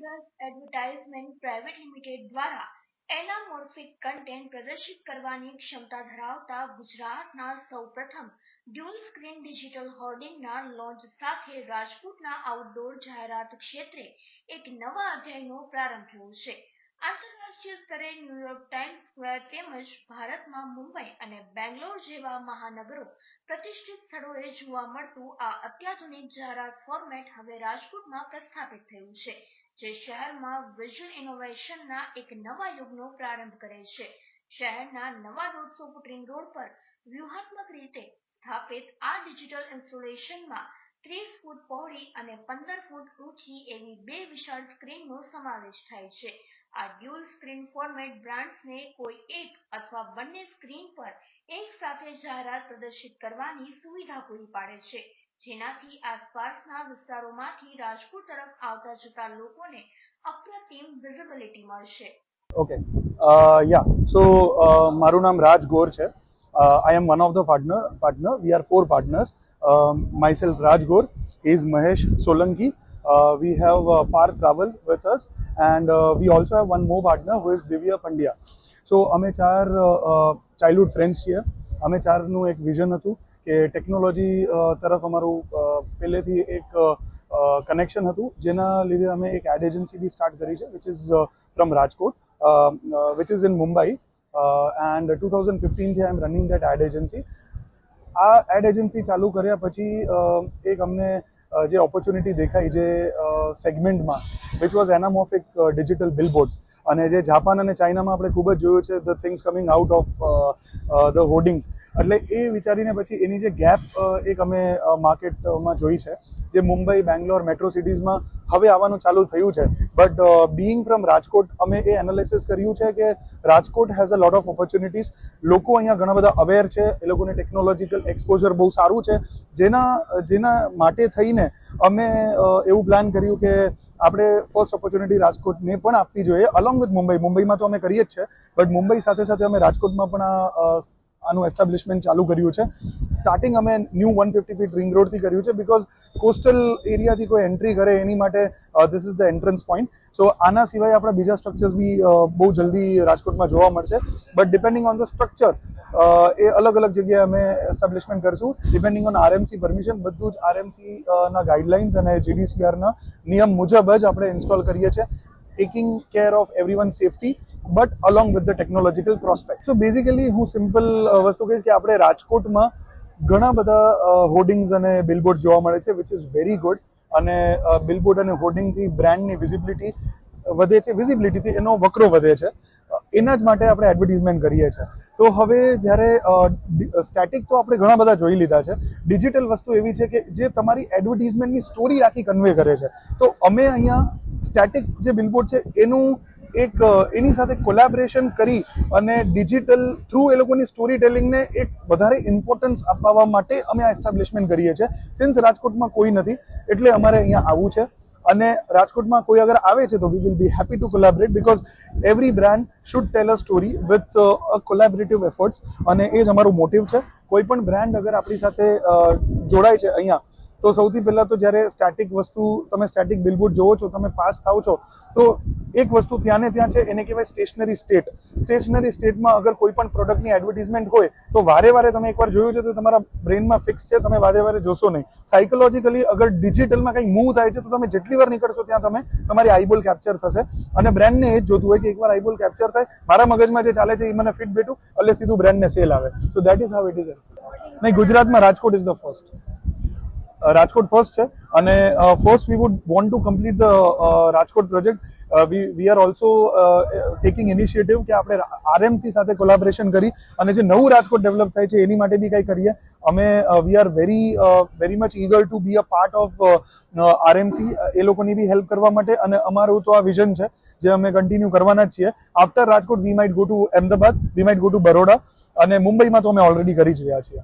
બ્રસ advertisement private limited દ્વારા એનામોર્ફિક content પ્રદર્શિત કરવાની ક્ષમતા ધરાવતા ગુજરાતના સૌપ્રથમ ડ્યુઅલ સ્ક્રીન ડિજિટલ હોર્ડિંગના લોન્ચ સાથે રાજકોટના આઉટડોર જાહેરાત ક્ષેત્રે એક નવા અધ્યાયનો પ્રારંભ થયો છે. આંતરરાષ્ટ્રીય સ્તરે ન્યુયોર્ક ટાઈમ્સ સ્ક્વેર તેમજ ભારતમાં મુંબઈ અને બેંગ્લોર જેવા મહાનગરો પ્રતિષ્ઠિત સ્થળોએ જોવા મળતું આ અત્યાધુનિક જાહેરાત ફોર્મેટ હવે રાજકોટમાં પ્રસ્થાપિત થયું છે. જે શહેરમાં વિઝ્યુઅલ ઇનોવેશનના એક નવા યુગનો પ્રારંભ કરે છે. શહેરના નવા દોઢસો રિંગ રોડ પર વ્યૂહાત્મક રીતે સ્થાપિત આ ડિજિટલ ઇન્સ્ટોલેશનમાં ત્રીસ ફૂટ પહોળી અને પંદર ફૂટ ઊંચી એવી બે વિશાળ સ્ક્રીનનો સમાવેશ થાય છે. આ ડ્યુઅલ સ્ક્રીન ફોર્મેટ બ્રાન્ડ્સને કોઈ એક અથવા બંને સ્ક્રીન પર એક સાથે જાહેરાત પ્રદર્શિત કરવાની સુવિધા પૂરી પાડે છે. જેનાથી આસપાસના વિસ્તારોમાંથી રાજકોટ તરફ આવતા જતા લોકોને અપ્રતિમ વિઝિબિલિટી મળશે. ઓકે યા સો મારું નામ રાજ ગોર છે. I am one of the partner partner we are four partners myself Raj Gor is Mahesh Solanki we have par travel with us and we also have one more partner who is Divya Pandya so અમે ચાર childhood friends છીએ. અમે ચારનું એક vision હતું. કે technology તરફ અમારું પહેલેથી એક કનેક્શન હતું, જેના લીધે અમે એક એડ એજન્સી બી સ્ટાર્ટ કરી છે which is from Rajkot which is in Mumbai and two thousand ફિફ્ટીનથી I am running that ad agency આ એડ એજન્સી ચાલુ કર્યા પછી એક અમને જે ઓપોર્ચ્યુનિટી દેખાઈ જે સેગમેન્ટમાં which was anamorphic digital billboards અને જે જાપાન અને ચાઇનામાં આપણે ખૂબ જ જોયું છે the things coming out of the hoardings એટલે એ વિચારીને પછી એની જે ગેપ એક અમે માર્કેટમાં જોઈ છે. જે મુંબઈ, બેંગ્લોર મેટ્રો સિટીઝમાં હવે આવવાનું ચાલુ થયું છે. બટ બીઈંગ ફ્રોમ રાજકોટ, અમે એ એનાલિસિસ કર્યું છે કે Rajkot has a lot of opportunities લોકો અહીંયા ઘણા બધા અવેર છે. એ લોકોને ટેકનોલોજીકલ એક્સપોઝર બહુ સારું છે. જેના જેના માટે થઈને અમે એવું પ્લાન કર્યું કે આપણે ફર્સ્ટ ઓપોર્ચ્યુનિટી રાજકોટને પણ આપવી જોઈએ અલોંગ વિથ મુંબઈ. મુંબઈમાં તો અમે કરીએ જ છે. બટ મુંબઈ સાથે સાથે અમે રાજકોટમાં પણ આ આનું એસ્ટાબ્લિશમેન્ટ ચાલુ કર્યું છે. સ્ટાર્ટિંગ અમે new one fifty feet ring રોડથી કર્યું છે બિકોઝ કોસ્ટલ એરિયાથી કોઈ એન્ટ્રી કરે એની માટે this is the entrance point so આના સિવાય આપણા બીજા સ્ટ્રક્ચર્સ બી બહુ જલ્દી રાજકોટમાં જોવા મળશે. But depending on the structure એ અલગ અલગ જગ્યાએ અમે એસ્ટાબ્લિશમેન્ટ કરશું. ડિપેન્ડિંગ ઓન આરએમસી પરમિશન બધું જ આરએમસી ના ગાઈડલાઇન્સ અને જીડીસીઆરના નિયમ મુજબ જ આપણે ઇન્સ્ટોલ કરીએ છીએ. Taking care of everyone's safety, but along with the technological prospect so basically, હું સિમ્પલ વસ્તુ કહીશ કે આપણે રાજકોટમાં ઘણા બધા હોર્ડિંગ્સ અને બિલબોર્ડ જોવા મળે છે વિચ ઇઝ વેરી ગુડ અને બિલબોર્ડ અને હોર્ડિંગથી બ્રાન્ડની વિઝિબિલિટી વધે છે. વિઝિબિલિટીથી એનો વકરો વધે છે. એના જ માટે આપણે એડવર્ટિઝમેન્ટ કરીએ છીએ. તો હવે જ્યારે સ્ટેટિક તો આપણે ઘણા બધા જોઈ લીધા છે. ડિજિટલ વસ્તુ એવી છે કે જે તમારી એડવર્ટિઝમેન્ટની સ્ટોરી આખી કન્વે કરે છે. તો અમે અહીંયા સ્ટેટિક જે બિલબોર્ડ છે, એનું એક એની સાથે કોલેબરેશન કરી અને ડિજિટલ થ્રુ એ લોકોની સ્ટોરી ટેલિંગને એક વધારે ઇમ્પોર્ટન્સ અપાવવા માટે અમે આ એસ્ટાબ્લિશમેન્ટ કરીએ છીએ. સિન્સ રાજકોટમાં કોઈ નથી, એટલે અમારે અહીંયા આવવું છે. અને રાજકોટમાં કોઈ અગર આવે છે તો we will be happy to collaborate because every brand should tell a story with a collaborative efforts અને એ જ અમારું મોટિવ છે. કોઈ પણ બ્રાન્ડ અગર આપણી સાથે અ, જોડાય છે અહીંયા. તો સૌથી પહેલાં તો જ્યારે સ્ટેટિક વસ્તુ, તમે સ્ટેટિક બિલબોર્ડ જોવો છો, તમે પાસ થાવ છો, તો એક વસ્તુ ત્યાં ને ત્યાં છે, એને કહેવાય સ્ટેશનરી સ્ટેટ સ્ટેશનરી સ્ટેટમાં અગર કોઈ પણ પ્રોડક્ટની એડવર્ટિઝમેન્ટ હોય, તો વારે વારે તમે એકવાર જોયું છે, તો તમારા બ્રેનમાં ફિક્સ છે, તમે વારે વારે જોશો નહીં. સાયકોલોજીકલી અગર ડિજિટલમાં કંઈક મૂવ થાય છે, તો તમે જેટલી વાર નીકળશો, ત્યાં તમે તમારી આઈબોલ કેપ્ચર થશે. અને બ્રેન્ડને એ જ જોતું હોય કે એકવાર આઈબોલ કેપ્ચર થાય, મારા મગજમાં જે ચાલે છે એ મને ફિટ બેઠું એટલે સીધું બ્રેન્ડને સેલ આવે. તો that is how it is નહીં, ગુજરાતમાં Rajkot is the first Rajkot first છે. અને first we would want to complete the Rajkot project we we are also taking initiative કે આપણે આરએમસી સાથે કોલાબરેશન કરી અને જે નવું રાજકોટ ડેવલપ થાય છે એની માટે બી કંઈ કરીએ. અમે we are very very much eager to be a part of RMC એ લોકોની બી હેલ્પ કરવા માટે અને અમારું તો આ વિઝન છે જે અમે કન્ટિન્યુ કરવાના જ છીએ. After Rajkot we might go to Ahmedabad we might go to Baroda અને મુંબઈમાં તો અમે ઓલરેડી કરી જ રહ્યા છીએ.